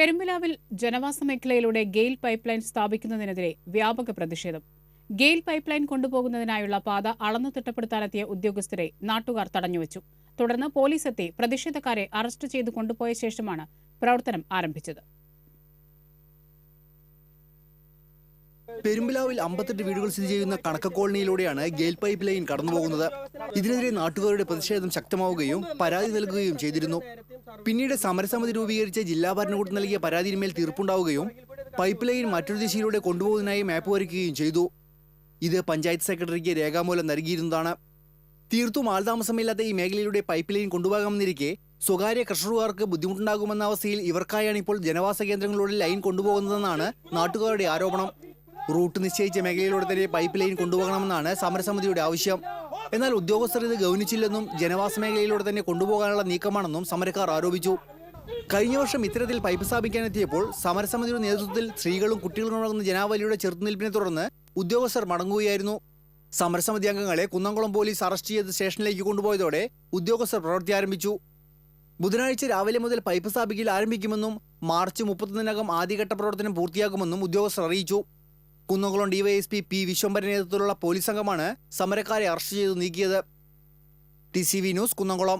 പെരുമ്പിലാവിൽ ജനവാസ മേഖലയിലൂടെ GAIL pipe line സ്ഥാപിക്കുന്നതിനെതിരെ വ്യാപക പ്രതിഷേധം. ഗെയിൽ പൈപ്പ് ലൈൻ കൊണ്ടുപോകുന്നതിനായുള്ള പാത അളന്നു തിട്ടപ്പെടുത്താനെത്തിയ ഉദ്യോഗസ്ഥരെ നാട്ടുകാർ തടഞ്ഞുവച്ചു. തുടർന്ന് പോലീസെത്തി പ്രതിഷേധക്കാരെ അറസ്റ്റ് ചെയ്ത് കൊണ്ടുപോയ ശേഷമാണ് പ്രവർത്തനം ആരംഭിച്ചത്. പെരുമ്പിലാവിൽ അമ്പത്തെട്ട് വീടുകൾ സ്ഥിതി ചെയ്യുന്ന കണക്ക കോളനിയിലൂടെയാണ് ഗെയിൽ പൈപ്പ് ലൈൻ കടന്നുപോകുന്നത്. ഇതിനെതിരെ നാട്ടുകാരുടെ പ്രതിഷേധം ശക്തമാവുകയും പരാതി നൽകുകയും ചെയ്തിരുന്നു. പിന്നീട് സമരസമിതി രൂപീകരിച്ച ജില്ലാ ഭരണകൂടം നൽകിയ പരാതിയിന്മേൽ തീർപ്പുണ്ടാവുകയും പൈപ്പ് ലൈൻ മറ്റൊരു ദിശയിലൂടെ കൊണ്ടുപോകുന്നതിനായി മാപ്പ് വരയ്ക്കുകയും ചെയ്തു. ഇത് പഞ്ചായത്ത് സെക്രട്ടറിക്ക് രേഖാമൂലം നൽകിയിരുന്നതാണ്. തീർത്തും ആൾതാമസമില്ലാത്ത ഈ മേഖലയിലൂടെ പൈപ്പ് ലൈൻ കൊണ്ടുപോകാമെന്നിരിക്കെ സ്വകാര്യ കർഷകർക്ക് ബുദ്ധിമുട്ടുണ്ടാകുമെന്ന അവസ്ഥയിൽ ഇവർക്കായാണ് ഇപ്പോൾ ജനവാസ കേന്ദ്രങ്ങളിലൂടെ ലൈൻ കൊണ്ടുപോകുന്നതെന്നാണ് നാട്ടുകാരുടെ ആരോപണം. റൂട്ട് നിശ്ചയിച്ച മേഖലയിലൂടെ തന്നെ പൈപ്പ് ലൈൻ കൊണ്ടുപോകണമെന്നാണ് സമരസമിതിയുടെ ആവശ്യം. എന്നാൽ ഉദ്യോഗസ്ഥർ ഇത് ഗൗനിച്ചില്ലെന്നും ജനവാസ മേഖലയിലൂടെ തന്നെ കൊണ്ടുപോകാനുള്ള നീക്കമാണെന്നും സമരക്കാർ ആരോപിച്ചു. കഴിഞ്ഞ വർഷം ഇത്തരത്തിൽ പൈപ്പ് സ്ഥാപിക്കാനെത്തിയപ്പോൾ സമരസമിതിയുടെ നേതൃത്വത്തിൽ സ്ത്രീകളും കുട്ടികളും അടങ്ങുന്ന ജനാവലിയുടെ ചെറുത്തുനിൽപ്പിനെ തുടർന്ന് ഉദ്യോഗസ്ഥർ മടങ്ങുകയായിരുന്നു. സമരസമിതി അംഗങ്ങളെ കുന്നംകുളം പോലീസ് അറസ്റ്റ് ചെയ്ത് സ്റ്റേഷനിലേക്ക് കൊണ്ടുപോയതോടെ ഉദ്യോഗസ്ഥർ പ്രവൃത്തി ആരംഭിച്ചു. ബുധനാഴ്ച രാവിലെ മുതൽ പൈപ്പ് സ്ഥാപിക്കൽ ആരംഭിക്കുമെന്നും മാർച്ച് മുപ്പത്തൊന്നിനകം ആദ്യഘട്ട പ്രവർത്തനം പൂർത്തിയാക്കുമെന്നും ഉദ്യോഗസ്ഥർ അറിയിച്ചു. കുന്നംകുളം ഡിവൈഎസ്പി പി വിശ്വംഭര നേതൃത്വത്തിലുള്ള പോലീസ് സംഘമാണ് സമരക്കാരെ അറസ്റ്റ് ചെയ്ത് നീക്കിയത്. T C V news Kunnamkulam.